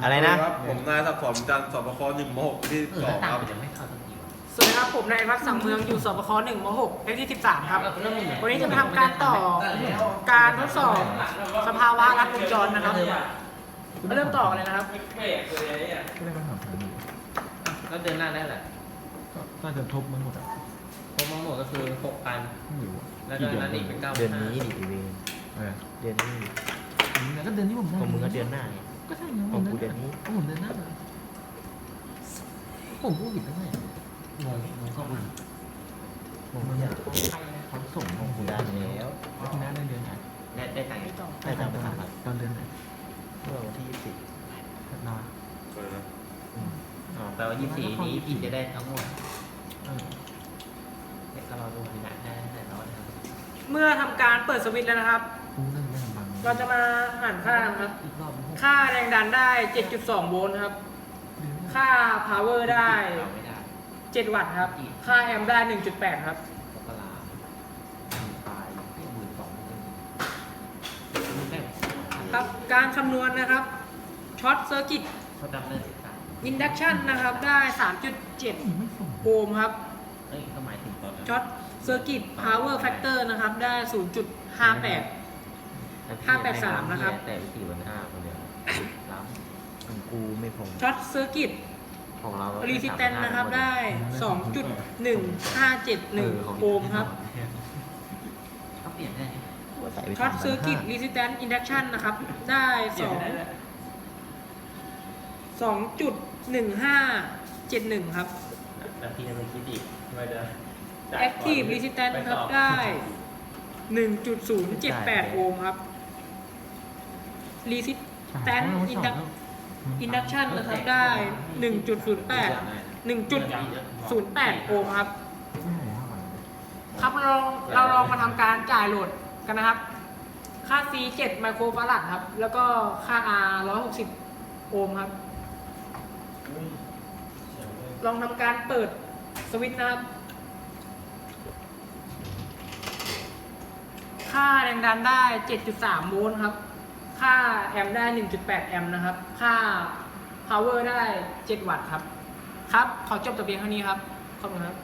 อะไรนะ ครับผมนายสักดิ์สอนจันทร์สบคหนึ่งมหกที่เออสองตาคมรับมันยังไม่เข้าสักทีวะสวัสดีครับผมนายวัฒน์สังเมืองอยู่สปคหนึ่งมหกเลขที่ 13 ครับ เริ่มวันนี้จะมาทำการต่อ การทดสอบสภาวะรัดวงจรนะครับมาเริ่มต่อกันเลยนะครับ ก็ได้มาถามทางนี้ก็เดินหน้าได้แหละก็น่าจะทบมันหมดอะเพราะทั้งหมดก็คือหกพัน ไม่รู้อะแล้วก็นั้นอีกเป็นเก้าเดือนนี้ดิอีเวนเออเดือนนี้แล้วก็เดือนที่ผมได้ของมึงก็เดือนหน้าไง ก็ใช่ไงของกูเดือนนี้ก็ผมเดือนหน้าผมพูดผิดตั้งแต่งงงงเข้าบุญผมมันเขาส่งของกูได้แล้วแล้วคุณน้าได้เดือนไหนได้ได้ตังค์อีกได้ตามไปสามพันตอนเดือนไหนเมื่อวันที่ยี่สิบนานเอออ๋อแปลว่ายี่สี่นี้พี่จะได้ทั้งหมดเออเดี๋ยวก็รอดูทีหน้าได้ได้ร้อนะครับเมื่อทำการเปิดสวิตช์แล้วนะครับ เราจะมาอ่านค่านะครับอีกรอบหนึ่งค่าแรงดันได้ 7.2 โวลต์ครับ ค่า power ได้เราไม่ได้7วัตต์ครับ ค่าแอมป์ได้ 1.8 ครับมกราตายหมื่นสองได้ครับ การคำนวณนะครับช็อตเซอร์กิตเขาดำเนินศึกษาอินดักชันนะครับได้ 3.7ไม่ส่งโอห์มครับเอ้ยก็หมายถึงตอนนั้นช็อตเซอร์กิตพาวเวอร์แฟกเตอร์นะครับได้ 0.58 583นะครับ แต่วิธีวันห้าคนเดียวล้ของกูไม่พอช็อตเซอร์กิตำของเรารีสิสแตนนะครับได้2.1571โอห์มครับก็เปลี่ยนได้กูใส่ไปช็อสาตมเซพัอนร์กิตห้ารีสิสแตนอินดักชันนะครับ ได้2 2.1571ครับบางทีมันคิดอีกไม่ได้ Active Resistance ครับได้1.078โอห์มครับ Resistance Induc- Induction นะครับได้ 1.08 1.08โอห์มครับไม่ไหนเท่าไหร่ครับเราเราลองมาทำการจ่ายโหลดกันนะครับ ค่า C 7ไมโครฟารัดครับ แล้วก็ค่า R 160 โอห์มครับ ลองทำการเปิดสวิตช์นะครับ ค่าแรงดันได้ 7.3 โวลต์ครับ ค่าแอมได้ 1.8 แอมนะครับ ค่า power ได้ 7 วัตต์ครับ ครับ ขอจบแต่เพียงเท่านี้ครับ ขอบคุณครับ